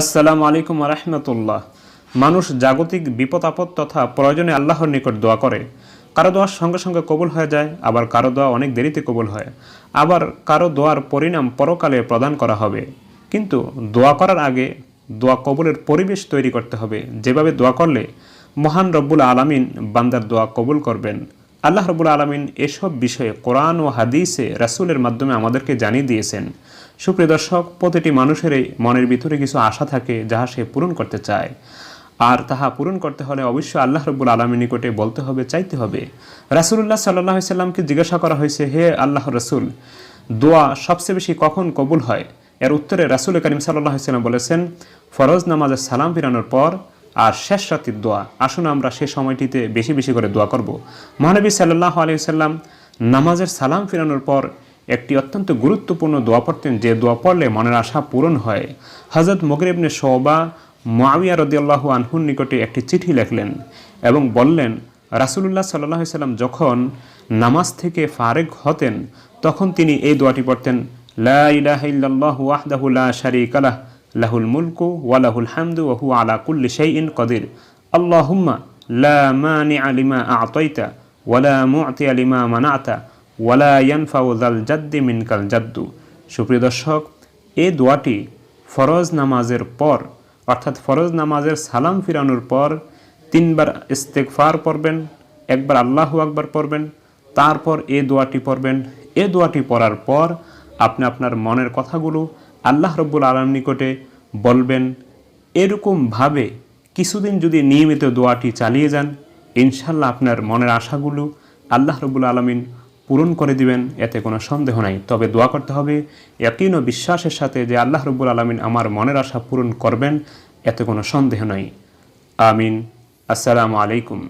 আসসালামু আলাইকুম রহমতুল্লাহ। মানুষ জাগতিক বিপদ আপদ তথা প্রয়োজনে আল্লাহর নিকট দোয়া করে। কারও দোয়ার সঙ্গে সঙ্গে কবুল হয়ে যায়, আবার কারও দোয়া অনেক দেরিতে কবুল হয়। আবার কারও দোয়ার পরিণাম পরকালে প্রদান করা হবে। কিন্তু দোয়া করার আগে দোয়া কবুলের পরিবেশ তৈরি করতে হবে। যেভাবে দোয়া করলে মহান রব্বুল আলামিন বান্দার দোয়া কবুল করবেন। আল্লাহ রবুল আলমিন এসব বিষয়ে কোরআন ও হাদিসে রাসূলের মাধ্যমে আমাদেরকে জানিয়ে দিয়েছেন। সুপ্রিয় দর্শক, প্রতিটি মানুষেরই মনের ভিতরে কিছু আশা থাকে যাহা সে পূরণ করতে চায়। আর তাহা পূরণ করতে হলে অবশ্যই আল্লাহ রব্বুল আলমীর নিকটে বলতে হবে, চাইতে হবে। রাসুল্লাহ সাল্লাহ সাল্লামকে জিজ্ঞাসা করা হয়েছে, হে আল্লাহ রসুল, দোয়া সবচেয়ে বেশি কখন কবুল হয়? এর উত্তরে রাসুল করিম সাল্লাহ সাল্লাম বলেছেন, ফরজ নামাজের সালাম ফিরানোর পর আর শেষ রাতির দোয়া। আসুন আমরা সে সময়টিতে বেশি বেশি করে দোয়া করব। মহানবী সাল্লাহ আলিয়া সাল্লাম নামাজের সালাম ফিরানোর পর একটি অত্যন্ত গুরুত্বপূর্ণ দোয়া পড়তেন। যে দোয়া পড়লে মনের আশা পূরণ হয়। হজরত মগরিবনে শোবা মাবিয়া রদিয়াল্লাহ আনহুর নিকটে একটি চিঠি লেখলেন এবং বললেন, রাসুলুল্লাহ সাল্লাহ সাল্লাম যখন নামাজ থেকে ফারেক হতেন, তখন তিনি এই দোয়াটি পড়তেন, লা ইলাহা ইল্লাল্লাহু লাহুল মুলকু ওয়ালাহুল হামদু ওয়া হুয়া আলা কুল্লি শাইইন কদির। আল্লাহুম্মা লা মানিআ লিমা আ'তাইতা ওয়া লা মু'তিয়া লিমা মানা'তা ওয়ালা ইয়ানফাউ জাদ্দি মিনকাল জাদ্দু। সুপ্রিয় দর্শক এই দোয়াটি ফরজ নামাজের পর, অর্থাৎ ফরজ নামাজের সালাম ফিরানোর পর তিনবার ইস্তেকফার পড়বেন, একবার আল্লাহু আকবার পড়বেন, তারপর এ দোয়াটি পড়বেন। এ দোয়াটি পড়ার পর আপনি আপনার মনের কথাগুলো আল্লাহ রব্বুল আলম নিকটে বলবেন এরকমভাবে কিছুদিন যদি নিয়মিত দোয়াটি চালিয়ে যান ইনশাল্লাহ আপনার মনের আশাগুলো আল্লাহ রব্বুল আলমিন পূরণ করে দিবেন, এতে কোনো সন্দেহ নাই। তবে দোয়া করতে হবে একই বিশ্বাসের সাথে যে আল্লাহ রব্বুল আলমিন আমার মনের আশা পূরণ করবেন, এতে কোনো সন্দেহ নাই। আমিন। আসসালামু আলাইকুম।